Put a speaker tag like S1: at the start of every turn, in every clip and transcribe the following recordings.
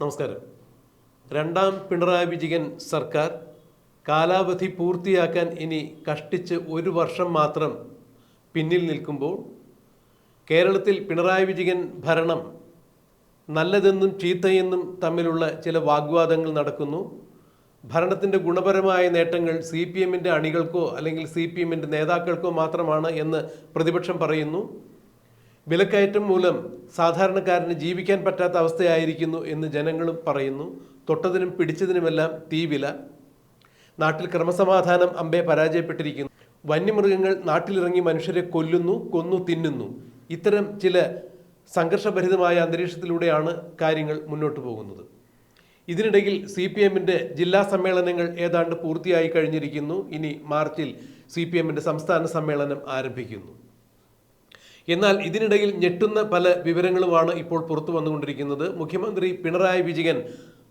S1: നമസ്കാരം. രണ്ടാം പിണറായി വിജയൻ സർക്കാർ കാലാവധി പൂർത്തിയാക്കാൻ ഇനി കഷ്ടിച്ച് ഒരു വർഷം മാത്രം പിന്നിൽ നിൽക്കുമ്പോൾ കേരളത്തിൽ പിണറായി വിജയൻ ഭരണം നല്ലതെന്നും ചീത്തയെന്നും തമ്മിലുള്ള ചില വാഗ്വാദങ്ങൾ നടക്കുന്നു. ഭരണത്തിന്റെ ഗുണപരമായ നേട്ടങ്ങൾ സി പി എമ്മിന്റെ അണികൾക്കോ അല്ലെങ്കിൽ സി പി എമ്മിന്റെ നേതാക്കൾക്കോ മാത്രമാണ് എന്ന് പ്രതിപക്ഷം പറയുന്നു. വിലക്കയറ്റം മൂലം സാധാരണക്കാരന് ജീവിക്കാൻ പറ്റാത്ത അവസ്ഥയായിരിക്കുന്നു എന്ന് ജനങ്ങളും പറയുന്നു. തൊട്ടതിനും പിടിച്ചതിനുമെല്ലാം തീവില നാട്ടിൽ ക്രമസമാധാനം അമ്പെ പരാജയപ്പെട്ടിരിക്കുന്നു. വന്യമൃഗങ്ങൾ നാട്ടിലിറങ്ങി മനുഷ്യരെ കൊല്ലുന്നു കൊന്നു തിന്നുന്നു. ഇത്തരം ചില സംഘർഷഭരിതമായ അന്തരീക്ഷത്തിലൂടെയാണ് കാര്യങ്ങൾ മുന്നോട്ട് പോകുന്നത്. ഇതിനിടയിൽ സി പി എമ്മിന്റെ ജില്ലാ സമ്മേളനങ്ങൾ ഏതാണ്ട് പൂർത്തിയായി കഴിഞ്ഞിരിക്കുന്നു. ഇനി മാർച്ചിൽ സി പി എമ്മിന്റെ സംസ്ഥാന സമ്മേളനം ആരംഭിക്കുന്നു. എന്നാൽ ഇതിനിടയിൽ ഞെട്ടുന്ന പല വിവരങ്ങളുമാണ് ഇപ്പോൾ പുറത്തു വന്നുകൊണ്ടിരിക്കുന്നത്. മുഖ്യമന്ത്രി പിണറായി വിജയൻ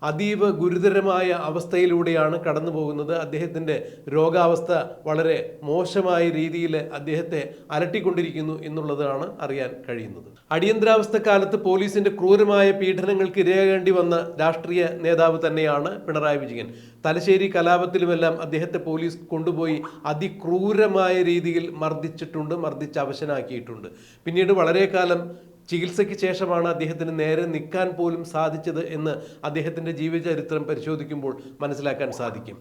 S1: അതീവ ഗുരുതരമായ അവസ്ഥയിലൂടെയാണ് കടന്നു പോകുന്നത് അദ്ദേഹത്തിന്റെ രോഗാവസ്ഥ വളരെ മോശമായ രീതിയിൽ അദ്ദേഹത്തെ അലട്ടിക്കൊണ്ടിരിക്കുന്നു എന്നുള്ളതാണ് അറിയാൻ കഴിയുന്നത്. അടിയന്തരാവസ്ഥ കാലത്ത് പോലീസിന്റെ ക്രൂരമായ പീഡനങ്ങൾക്ക് ഇരയാകേണ്ടി വന്ന രാഷ്ട്രീയ നേതാവ് തന്നെയാണ് പിണറായി വിജയൻ. തലശ്ശേരി കലാപത്തിലുമെല്ലാം അദ്ദേഹത്തെ പോലീസ് കൊണ്ടുപോയി അതിക്രൂരമായ രീതിയിൽ മർദ്ദിച്ചിട്ടുണ്ട് മർദ്ദിച്ച് അവശനാക്കിയിട്ടുണ്ട്. പിന്നീട് വളരെ കാലം ചികിത്സയ്ക്ക് ശേഷമാണ് അദ്ദേഹത്തിന് നേരെ നിൽക്കാൻ പോലും സാധിച്ചത് എന്ന് അദ്ദേഹത്തിന്റെ ജീവചരിത്രം പരിശോധിക്കുമ്പോൾ മനസ്സിലാക്കാൻ സാധിക്കും.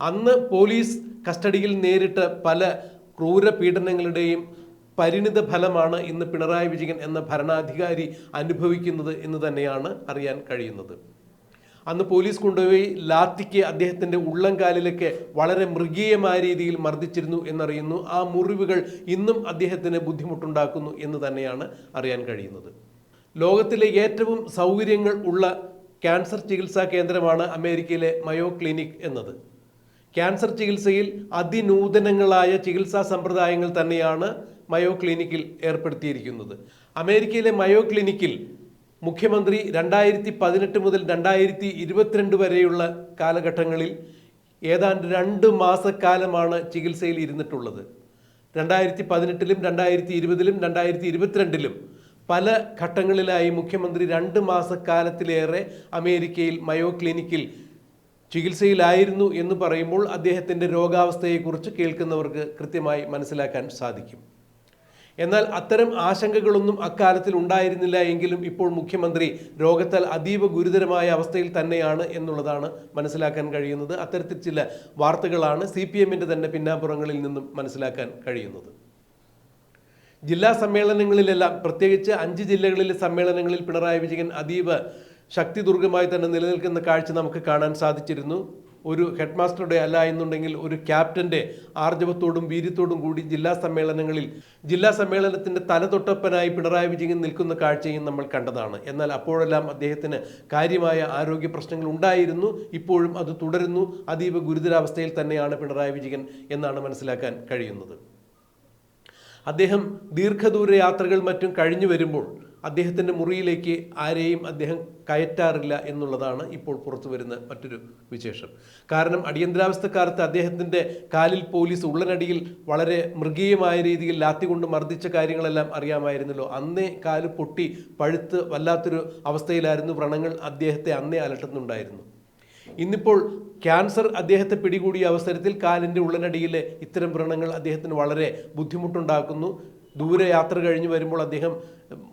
S1: അന്ന് പോലീസ് കസ്റ്റഡിയിൽ നേരിട്ട് പല ക്രൂര പീഡനങ്ങളുടെയും പരിണിത ഫലമാണ് ഇന്ന് പിണറായി വിജയൻ എന്ന ഭരണാധികാരി അനുഭവിക്കുന്നത് എന്ന് തന്നെയാണ് അറിയാൻ കഴിയുന്നത്. അന്ന് പോലീസ് കൊണ്ടുപോയി ലാത്തിക്ക് അദ്ദേഹത്തിന്റെ ഉള്ളംകാലിലൊക്കെ വളരെ മൃഗീയമായ രീതിയിൽ മർദ്ദിച്ചിരുന്നു എന്നറിയുന്നു. ആ മുറിവുകൾ ഇന്നും അദ്ദേഹത്തിന് ബുദ്ധിമുട്ടുണ്ടാക്കുന്നു എന്ന് തന്നെയാണ് അറിയാൻ കഴിയുന്നത്. ലോകത്തിലെ ഏറ്റവും സൗകര്യങ്ങൾ ഉള്ള ക്യാൻസർ ചികിത്സാ കേന്ദ്രമാണ് അമേരിക്കയിലെ മയോ ക്ലിനിക് എന്നത്. ക്യാൻസർ ചികിത്സയിൽ അതിനൂതനങ്ങളായ ചികിത്സാ സമ്പ്രദായങ്ങൾ തന്നെയാണ് മയോ ക്ലിനിക്കിൽ ഏർപ്പെടുത്തിയിരിക്കുന്നത്. അമേരിക്കയിലെ മയോ ക്ലിനിക്കിൽ മുഖ്യമന്ത്രി രണ്ടായിരത്തി പതിനെട്ട് മുതൽ രണ്ടായിരത്തി ഇരുപത്തിരണ്ട് വരെയുള്ള കാലഘട്ടങ്ങളിൽ ഏതാണ്ട് രണ്ട് മാസക്കാലമാണ് ചികിത്സയിൽ ഇരുന്നിട്ടുള്ളത്. രണ്ടായിരത്തി പതിനെട്ടിലും രണ്ടായിരത്തി ഇരുപതിലും രണ്ടായിരത്തി ഇരുപത്തിരണ്ടിലും പല ഘട്ടങ്ങളിലായി മുഖ്യമന്ത്രി രണ്ട് മാസക്കാലത്തിലേറെ അമേരിക്കയിൽ മയോ ക്ലിനിക്കിൽ ചികിത്സയിലായിരുന്നു എന്ന് പറയുമ്പോൾ അദ്ദേഹത്തിന്റെ രോഗാവസ്ഥയെക്കുറിച്ച് കേൾക്കുന്നവർക്ക് കൃത്യമായി മനസ്സിലാക്കാൻ സാധിക്കും. എന്നാൽ അത്തരം ആശങ്കകളൊന്നും അക്കാലത്തിൽ ഉണ്ടായിരുന്നില്ല എങ്കിലും ഇപ്പോൾ മുഖ്യമന്ത്രി രോഗത്താൽ അതീവ ഗുരുതരമായ അവസ്ഥയിൽ തന്നെയാണ് എന്നുള്ളതാണ് മനസ്സിലാക്കാൻ കഴിയുന്നത്. അത്തരത്തിൽ ചില വാർത്തകളാണ് സി പി എമ്മിന്റെ തന്നെ പിന്നാമ്പുറങ്ങളിൽ നിന്നും മനസ്സിലാക്കാൻ കഴിയുന്നത്. ജില്ലാ സമ്മേളനങ്ങളിലെല്ലാം പ്രത്യേകിച്ച് അഞ്ച് ജില്ലകളിലെ സമ്മേളനങ്ങളിൽ പിണറായി വിജയൻ അതീവ ശക്തിദുർഗമായി തന്നെ നിലനിൽക്കുന്ന കാഴ്ച നമുക്ക് കാണാൻ സാധിച്ചിരുന്നു. ഒരു ഹെഡ് മാസ്റ്ററുടെ അല്ല എന്നുണ്ടെങ്കിൽ ഒരു ക്യാപ്റ്റന്റെ ആർജവത്തോടും വീര്യത്തോടും കൂടി ജില്ലാ സമ്മേളനങ്ങളിൽ ജില്ലാ സമ്മേളനത്തിന്റെ തലതൊട്ടപ്പനായി പിണറായി വിജയൻ നിൽക്കുന്ന കാഴ്ചയും നമ്മൾ കണ്ടതാണ്. എന്നാൽ അപ്പോഴെല്ലാം അദ്ദേഹത്തിന് കാര്യമായ ആരോഗ്യ പ്രശ്നങ്ങൾ ഉണ്ടായിരുന്നു. ഇപ്പോഴും അത് തുടരുന്നു. അതീവ ഗുരുതരാവസ്ഥയിൽ തന്നെയാണ് പിണറായി വിജയൻ എന്നാണ് മനസ്സിലാക്കാൻ കഴിയുന്നത്. അദ്ദേഹം ദീർഘദൂര യാത്രകൾ മറ്റും കഴിഞ്ഞു വരുമ്പോൾ അദ്ദേഹത്തിന്റെ മുറിയിലേക്ക് ആരെയും അദ്ദേഹം കയറ്റാറില്ല എന്നുള്ളതാണ് ഇപ്പോൾ പുറത്തു വരുന്ന മറ്റൊരു വിശേഷം. കാരണം അടിയന്തരാവസ്ഥക്കാലത്ത് അദ്ദേഹത്തിന്റെ കാലിൽ പോലീസ് ഉള്ളനടിയിൽ വളരെ മൃഗീയമായ രീതിയിൽ ലാത്തി കൊണ്ട് മർദ്ദിച്ച കാര്യങ്ങളെല്ലാം അറിയാമായിരുന്നല്ലോ. അന്നേ കാൽ പൊട്ടി പഴുത്ത് വല്ലാത്തൊരു അവസ്ഥയിലായിരുന്നു വ്രണങ്ങൾ അദ്ദേഹത്തെ അന്നേ അലട്ടുന്നുണ്ടായിരുന്നു. ഇന്നിപ്പോൾ ക്യാൻസർ അദ്ദേഹത്തെ പിടികൂടിയ അവസരത്തിൽ കാലിന്റെ ഉള്ളനടിയിലെ ഇത്തരം വ്രണങ്ങൾ അദ്ദേഹത്തിന് വളരെ ബുദ്ധിമുട്ടുണ്ടാക്കുന്നു. ദൂരെ യാത്ര കഴിഞ്ഞ് വരുമ്പോൾ അദ്ദേഹം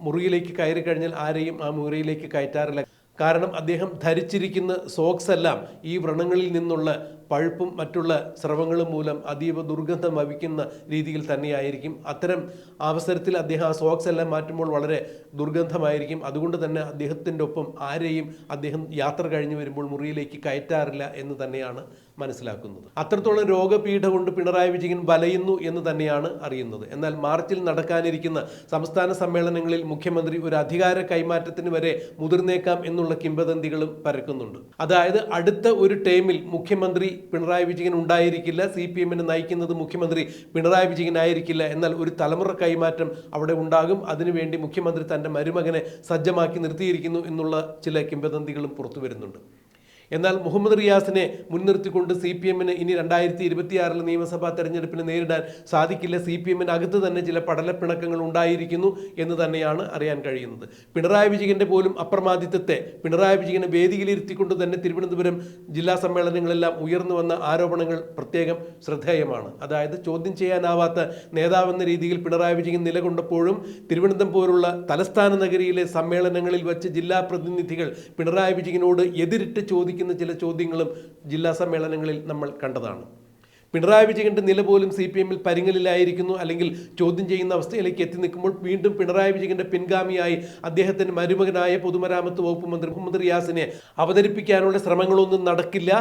S1: മുറിയിലേക്ക് കയറി കഴിഞ്ഞാൽ ആരെയും ആ മുറിയിലേക്ക് കയറ്റാറില്ല. കാരണം അദ്ദേഹം ധരിച്ചിരിക്കുന്ന സോക്സ് എല്ലാം ഈ വ്രണങ്ങളിൽ നിന്നുള്ള പഴുപ്പും മറ്റുള്ള സ്രവങ്ങളും മൂലം അതീവ ദുർഗന്ധം വഹിക്കുന്ന രീതിയിൽ തന്നെയായിരിക്കും. അത്തരം അവസരത്തിൽ അദ്ദേഹം ആ സോക്സ് എല്ലാം മാറ്റുമ്പോൾ വളരെ ദുർഗന്ധമായിരിക്കും. അതുകൊണ്ട് തന്നെ അദ്ദേഹത്തിന്റെ ഒപ്പം ആരെയും അദ്ദേഹം യാത്ര കഴിഞ്ഞു വരുമ്പോൾ മുറിയിലേക്ക് കയറ്റാറില്ല എന്ന് തന്നെയാണ് മനസ്സിലാക്കുന്നത്. അത്രത്തോളം രോഗപീഠ കൊണ്ട് പിണറായി വിജയൻ വലയുന്നു എന്ന് തന്നെയാണ് അറിയുന്നത്. എന്നാൽ മാർച്ചിൽ നടക്കാനിരിക്കുന്ന സംസ്ഥാന സമ്മേളനങ്ങളിൽ മുഖ്യമന്ത്രി ഒരു അധികാര കൈമാറ്റത്തിന് വരെ മുതിർന്നേക്കാം എന്നുള്ള കിംവദന്തികളും പരക്കുന്നുണ്ട്. അതായത് അടുത്ത ഒരു ടൈമിൽ മുഖ്യമന്ത്രി പിണറായി വിജയൻ ഉണ്ടായിരിക്കില്ല സി പി എമ്മിനെ നയിക്കുന്നത് മുഖ്യമന്ത്രി പിണറായി വിജയൻ ആയിരിക്കില്ല എന്നാൽ ഒരു തലമുറ കൈമാറ്റം അവിടെ ഉണ്ടാകും. അതിനുവേണ്ടി മുഖ്യമന്ത്രി തന്റെ മരുമകനെ സജ്ജമാക്കി നിർത്തിയിരിക്കുന്നു എന്നുള്ള ചില കിംവദന്തികളും പുറത്തു വരുന്നുണ്ട് എന്നാൽ മുഹമ്മദ് റിയാസിനെ മുൻനിർത്തിക്കൊണ്ട് സി പി എമ്മിന് ഇനി രണ്ടായിരത്തി ഇരുപത്തിയാറിലെ നിയമസഭാ തെരഞ്ഞെടുപ്പിന് നേരിടാൻ സാധിക്കില്ല. സി പി എമ്മിന് അകത്ത് തന്നെ ചില പടലപ്പിണക്കങ്ങൾ ഉണ്ടായിരിക്കുന്നു എന്ന് തന്നെയാണ് അറിയാൻ കഴിയുന്നത്. പിണറായി വിജയന്റെ പോലും അപ്രമാദിത്വത്തെ പിണറായി വിജയനെ വേദിയിലിരുത്തിക്കൊണ്ട് തന്നെ തിരുവനന്തപുരം ജില്ലാ സമ്മേളനങ്ങളെല്ലാം ഉയർന്നു വന്ന ആരോപണങ്ങൾ പ്രത്യേകം ശ്രദ്ധേയമാണ്. അതായത് ചോദ്യം ചെയ്യാനാവാത്ത നേതാവെന്ന രീതിയിൽ പിണറായി വിജയൻ നിലകൊണ്ടപ്പോഴും തിരുവനന്തപുരം പോലുള്ള തലസ്ഥാന നഗരിയിലെ സമ്മേളനങ്ങളിൽ വച്ച് ജില്ലാ പ്രതിനിധികൾ പിണറായി വിജയനോട് എതിരിട്ട് ചോദിക്കുന്ന ചില ചോദ്യങ്ങളും ജില്ലാ സമ്മേളനങ്ങളിൽ നമ്മൾ കണ്ടതാണ്. പിണറായി വിജയന്റെ നില പോലും സി പി എമ്മിൽ പരിങ്ങലിലായിരിക്കുന്നു അല്ലെങ്കിൽ ചോദ്യം ചെയ്യുന്ന അവസ്ഥയിലേക്ക് എത്തി നിൽക്കുമ്പോൾ വീണ്ടും പിണറായി വിജയന്റെ പിൻഗാമിയായി അദ്ദേഹത്തിന്റെ മരുമകനായ പൊതുമരാമത്ത് വകുപ്പ് മന്ത്രി മുഹമ്മദ് റിയാസിനെ അവതരിപ്പിക്കാനുള്ള ശ്രമങ്ങളൊന്നും നടക്കില്ല.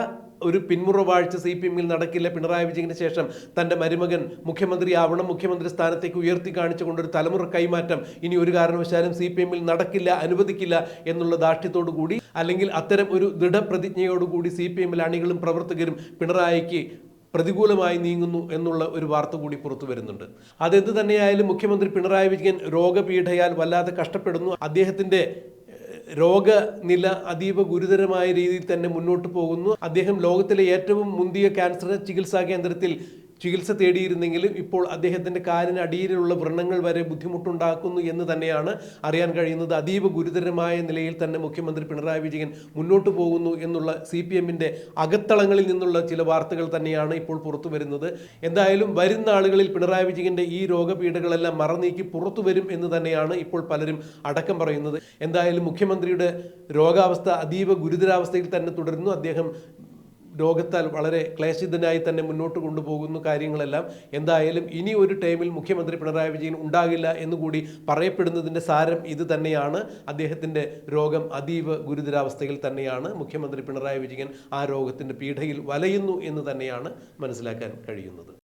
S1: ഒരു പിന്മുറ വാഴ്ച സി പി എമ്മിൽ നടക്കില്ല. പിണറായി വിജയന് ശേഷം തന്റെ മരുമകൻ മുഖ്യമന്ത്രിയാവണം മുഖ്യമന്ത്രി സ്ഥാനത്തേക്ക് ഉയർത്തി കാണിച്ചുകൊണ്ട് ഒരു തലമുറ കൈമാറ്റം ഇനി ഒരു കാരണവശാലും സി പി എമ്മിൽ നടക്കില്ല അനുവദിക്കില്ല എന്നുള്ള ദാഷ്ട്യത്തോടു കൂടി അല്ലെങ്കിൽ അത്തരം ഒരു ദൃഢപ്രതിജ്ഞയോടുകൂടി സി പി എമ്മിൽ അണികളും പ്രവർത്തകരും പിണറായിക്ക് പ്രതികൂലമായി നീങ്ങുന്നു എന്നുള്ള ഒരു വാർത്ത കൂടി പുറത്തു വരുന്നുണ്ട്. അതെന്ത് തന്നെയായാലും മുഖ്യമന്ത്രി പിണറായി വിജയൻ രോഗപീഠയാൽ വല്ലാതെ കഷ്ടപ്പെടുന്നു. അദ്ദേഹത്തിന്റെ ഏഹ്, രോഗനില അതീവ ഗുരുതരമായ രീതിയിൽ തന്നെ മുന്നോട്ട് പോകുന്നു. അദ്ദേഹം ലോകത്തിലെ ഏറ്റവും മുന്തിയ ക്യാൻസർ ചികിത്സാ കേന്ദ്രത്തിൽ ചികിത്സ തേടിയിരുന്നെങ്കിലും ഇപ്പോൾ അദ്ദേഹത്തിന്റെ കാലിന് അടിയിലുള്ള വ്രണങ്ങൾ വരെ ബുദ്ധിമുട്ടുണ്ടാക്കുന്നു എന്ന് തന്നെയാണ് അറിയാൻ കഴിയുന്നത്. അതീവ ഗുരുതരമായ നിലയിൽ തന്നെ മുഖ്യമന്ത്രി പിണറായി വിജയൻ മുന്നോട്ട് പോകുന്നു എന്നുള്ള സി പി എമ്മിന്റെ അകത്തളങ്ങളിൽ നിന്നുള്ള ചില വാർത്തകൾ തന്നെയാണ് ഇപ്പോൾ പുറത്തു വരുന്നത്. എന്തായാലും വരുന്ന ആളുകളിൽ പിണറായി വിജയന്റെ ഈ രോഗപീഠകളെല്ലാം മറന്നീക്കി പുറത്തു വരും എന്ന് തന്നെയാണ് ഇപ്പോൾ പലരും അടക്കം പറയുന്നത്. എന്തായാലും മുഖ്യമന്ത്രിയുടെ രോഗാവസ്ഥ അതീവ ഗുരുതരാവസ്ഥയിൽ തന്നെ തുടരുന്നു. അദ്ദേഹം രോഗത്താൽ വളരെ ക്ലേശിതനായി തന്നെ മുന്നോട്ട് കൊണ്ടുപോകുന്ന കാര്യങ്ങളെല്ലാം എന്തായാലും ഇനി ഒരു ടൈമിൽ മുഖ്യമന്ത്രി പിണറായി വിജയൻ ഉണ്ടാകില്ല എന്നുകൂടി പറയപ്പെടുന്നതിന്റെ സാരം ഇത് തന്നെയാണ്. അദ്ദേഹത്തിന്റെ രോഗം അതീവ ഗുരുതരാവസ്ഥയിൽ തന്നെയാണ്. മുഖ്യമന്ത്രി പിണറായി വിജയൻ ആ രോഗത്തിന്റെ പീഠയിൽ വലയുന്നു എന്ന് തന്നെയാണ് മനസ്സിലാക്കാൻ കഴിയുന്നത്.